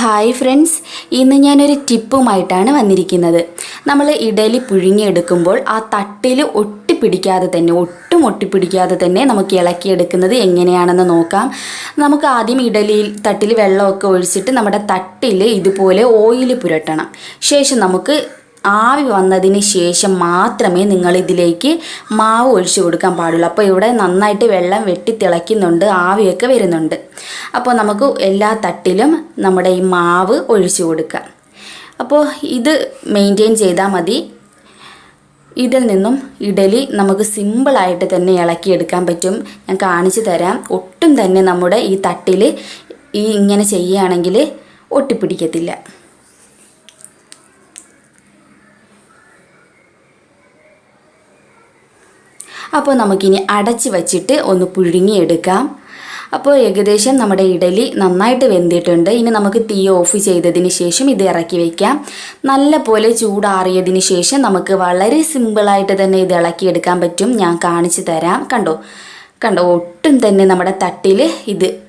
Hi friends. ഇന്ന് ഞാനൊരു ടിപ്പുമായിട്ടാണ് വന്നിരിക്കുന്നത്. നമ്മൾ ഇഡലി പുഴുങ്ങിയെടുക്കുമ്പോൾ ആ തട്ടിൽ ഒട്ടി പിടിക്കാതെ തന്നെ ഒട്ടും ഒട്ടിപ്പിടിക്കാതെ തന്നെ നമുക്ക് ഇളക്കിയെടുക്കുന്നത് എങ്ങനെയാണെന്ന് നോക്കാം. നമുക്ക് ആദ്യം ഇഡലിയിൽ തട്ടിൽ വെള്ളമൊക്കെ ഒഴിച്ചിട്ട് നമ്മുടെ തട്ടിൽ ഇതുപോലെ ഓയിൽ പുരട്ടണം. ശേഷം നമുക്ക് ആവി വന്നതിന് ശേഷം മാത്രമേ നിങ്ങൾ ഇതിലേക്ക് മാവ് ഒഴിച്ചു കൊടുക്കാൻ പാടുള്ളൂ. അപ്പോൾ ഇവിടെ നന്നായിട്ട് വെള്ളം വെട്ടി തിളയ്ക്കുന്നുണ്ട് ആവിയൊക്കെ വരുന്നുണ്ട്. അപ്പോൾ നമുക്ക് എല്ലാ തട്ടിലും നമ്മുടെ ഈ മാവ് ഒഴിച്ചു കൊടുക്കാം. അപ്പോൾ ഇത് മെയിന്റെയിൻ ചെയ്താൽ മതി. ഇതിൽ നിന്നും ഇഡലി നമുക്ക് സിമ്പിളായിട്ട് തന്നെ ഇളക്കിയെടുക്കാൻ പറ്റും. ഞാൻ കാണിച്ചു തരാം. ഒട്ടും തന്നെ നമ്മുടെ ഈ തട്ടിൽ ഈ ഇങ്ങനെ ചെയ്യുകയാണെങ്കിൽ ഒട്ടിപ്പിടിക്കത്തില്ല. അപ്പോൾ നമുക്കിനി അടച്ച് വച്ചിട്ട് ഒന്ന് പുഴുങ്ങിയെടുക്കാം. അപ്പോൾ ഏകദേശം നമ്മുടെ ഇഡലി നന്നായിട്ട് വെന്തിട്ടുണ്ട്. ഇനി നമുക്ക് തീ ഓഫ് ചെയ്തതിന് ശേഷം ഇത് ഇറക്കി വയ്ക്കാം നല്ല പോലെ ചൂടാറിയതിന് ശേഷം നമുക്ക് വളരെ സിമ്പിളായിട്ട് തന്നെ ഇത് ഇളക്കിയെടുക്കാൻ പറ്റും. ഞാൻ കാണിച്ചു തരാം. കണ്ടോ? കണ്ടോ? ഒട്ടും തന്നെ നമ്മുടെ തട്ടിൽ ഇത്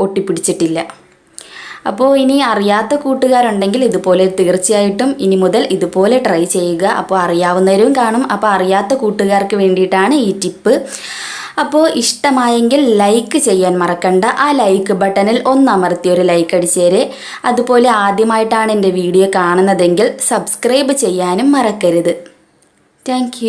ഒട്ടിപ്പിടിച്ചിട്ടില്ല. അപ്പോൾ ഇനി അറിയാത്ത കൂട്ടുകാരുണ്ടെങ്കിൽ ഇതുപോലെ തീർച്ചയായിട്ടും ഇനി മുതൽ ഇതുപോലെ ട്രൈ ചെയ്യുക. അപ്പോൾ അറിയാവുന്നവരും കാണും. അപ്പോൾ അറിയാത്ത കൂട്ടുകാർക്ക് വേണ്ടിയിട്ടാണ് ഈ ടിപ്പ് അപ്പോൾ ഇഷ്ടമായെങ്കിൽ ലൈക്ക് ചെയ്യാൻ മറക്കണ്ട. ആ ലൈക്ക് ബട്ടണിൽ ഒന്ന് അമർത്തി ഒരു ലൈക്ക് അടിച്ചേരെ. അതുപോലെ ആദ്യമായിട്ടാണ് എന്റെ വീഡിയോ കാണുന്നതെങ്കിൽ സബ്സ്ക്രൈബ് ചെയ്യാനും മറക്കരുത്. താങ്ക്